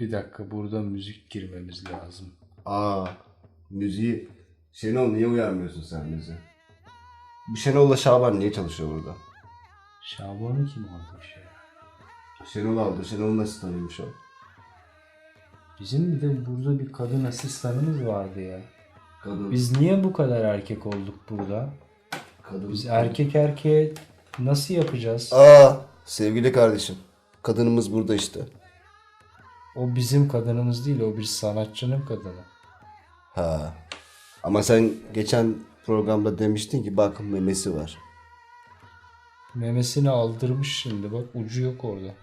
Bir dakika burada müzik girmemiz lazım. Aa, müziği... Şenol niye uyarmıyorsun sen bizi? Bu Şenol'la Şaban niye çalışıyor burada? Şaban'ı kim almış ya? Şenol aldı. Şenol nasıl tanıyormuş o? Bizim bir de burada bir kadın asistanımız vardı ya. Kadın. Biz niye bu kadar erkek olduk burada? kadın. Biz erkek erkeğe nasıl yapacağız? Aa, sevgili kardeşim. Kadınımız burada işte. O bizim kadınımız değil, o bir sanatçının kadını. Ha. Ama sen geçen programda demiştin ki bak memesi var. Memesini aldırmış şimdi bak ucu yok orada.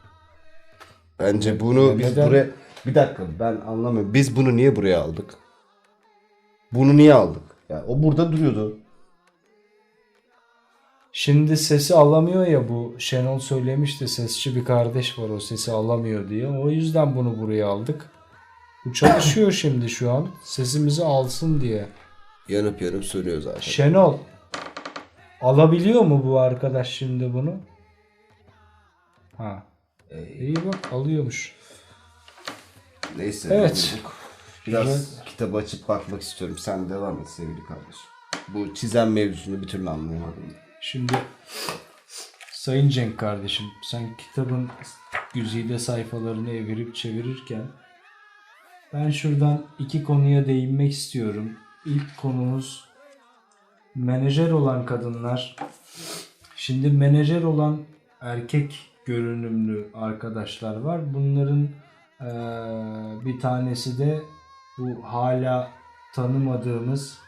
Bence bunu biz Neden? buraya... Bir dakika ben anlamıyorum. Biz bunu niye buraya aldık? Bunu niye aldık? Ya o burada duruyordu. Şimdi sesi alamıyor ya bu Şenol söylemişti sesçi bir kardeş var o sesi alamıyor diye. O yüzden bunu buraya aldık. Bu çalışıyor şimdi şu an. Sesimizi alsın diye. Yanıp yanıp söylüyor zaten. Şenol alabiliyor mu bu arkadaş şimdi bunu? Ha. İyi bak alıyormuş. Neyse. Evet. Biraz Güzel. kitabı açıp bakmak istiyorum. Sen devam et sevgili kardeşim. Bu çizen mevzusunu bir türlü anlayamadım. Şimdi Sayın Cenk kardeşim sen kitabın güzide sayfalarını evirip çevirirken ben şuradan iki konuya değinmek istiyorum. İlk konumuz menajer olan kadınlar. Şimdi menajer olan erkek görünümlü arkadaşlar var. Bunların eee, bir tanesi de bu hala tanımadığımız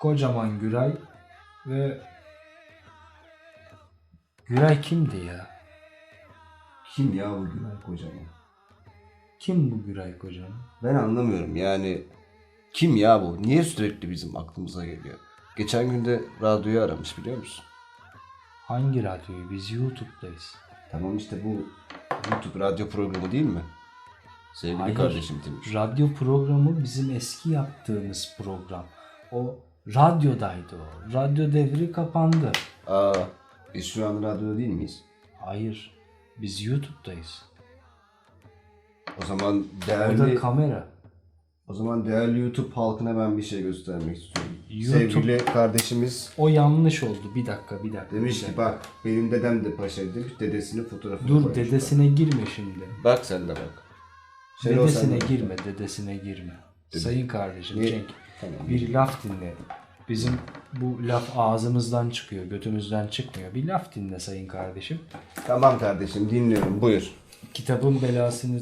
kocaman Güray ve Güray kimdi ya? Kim ya bu Güray kocaman? Kim bu Güray kocaman? Ben anlamıyorum yani. Kim ya bu? Niye sürekli bizim aklımıza geliyor? Geçen gün de radyoyu aramış biliyor musun? Hangi radyoyu? Biz YouTube'dayız. Tamam işte bu YouTube radyo programı değil mi? Sevgili Hayır. kardeşim Timur. Radyo programı bizim eski yaptığımız program. O radyodaydı o. Radyo devri kapandı. Aa, biz şu an radyoda değil miyiz? Hayır. Biz YouTube'dayız. O zaman değerli kamera. o zaman değerli YouTube halkına ben bir şey göstermek istiyorum. YouTube- Sevgili kardeşimiz O yanlış oldu. Bir dakika, bir dakika. demiş bir ki dakika. bak benim dedem de paşaydı dedesinin fotoğrafını Dur koymuş. dedesine girme şimdi. Bak sen de bak. Sen Dedesine de- girme, dedesine girme. Sayın kardeşim Niye? Cenk. Tamam. Bir laf dinle. Bizim bu laf ağzımızdan çıkıyor, götümüzden çıkmıyor. Bir laf dinle sayın kardeşim. Tamam kardeşim dinliyorum buyur. Kitabın belasını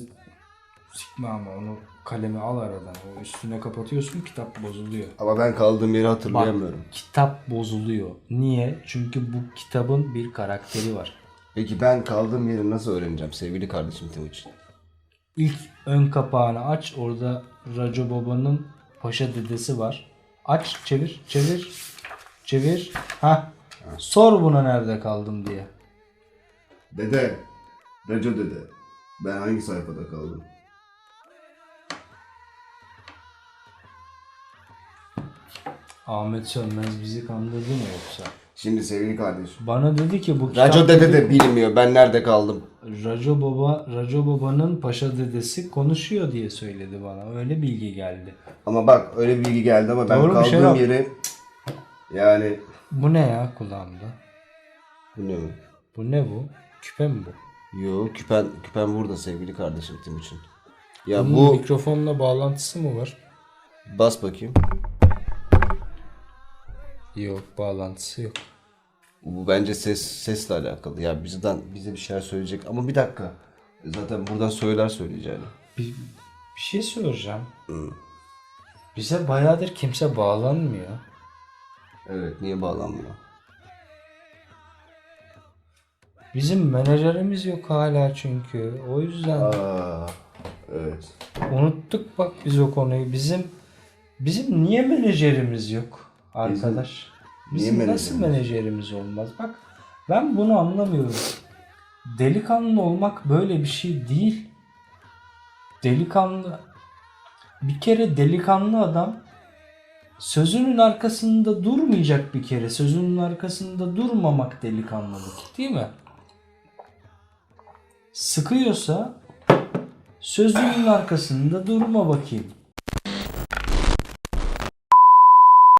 sikme ama onu kalemi al aradan. O üstüne kapatıyorsun kitap bozuluyor. Ama ben kaldığım yeri Bak hatırlayamıyorum. kitap bozuluyor. Niye? Çünkü bu kitabın bir karakteri var. Peki ben kaldığım yeri nasıl öğreneceğim sevgili kardeşim Timuçin? İlk ön kapağını aç. Orada Raco Baba'nın paşa dedesi var. Aç, çevir, çevir, çevir. Ha. Sor buna nerede kaldım diye. Dede. Reco dede. Ben hangi sayfada kaldım? Ahmet Sönmez bizi kandırdı mı yoksa? Şimdi sevgili kardeşim. Bana dedi ki bu Raco kitap dede dedi- de bilmiyor ben nerede kaldım. Raco Baba, Raco Baba'nın paşa dedesi konuşuyor diye söyledi bana. Öyle bilgi geldi. Ama bak öyle bir bilgi geldi ama ben Doğru kaldığım Şeraf? yeri yani Bu ne ya kulağımda? bu ne mi? Bu ne bu? Küpe mi bu? Yo küpen küpen burada sevgili kardeşim Timuçin. Ya Bunun bu mikrofonla bağlantısı mı var? bas bakayım. Yok bağlantısı yok. Bu bence ses sesle alakalı. Ya bizden bize bir şeyler söyleyecek ama bir dakika. Zaten buradan söyler söyleyeceğini. Bir, bir şey soracağım. Bize bayağıdır kimse bağlanmıyor. Evet niye bağlanmıyor? Bizim menajerimiz yok hala çünkü. O yüzden Aa, evet. unuttuk bak biz o konuyu. Bizim bizim niye menajerimiz yok arkadaş? Niye Bizim nasıl menajerimiz? menajerimiz olmaz? Bak ben bunu anlamıyorum. Delikanlı olmak böyle bir şey değil. Delikanlı bir kere delikanlı adam sözünün arkasında durmayacak bir kere. Sözünün arkasında durmamak delikanlılık değil mi? Sıkıyorsa Sözünün arkasında durma bakayım.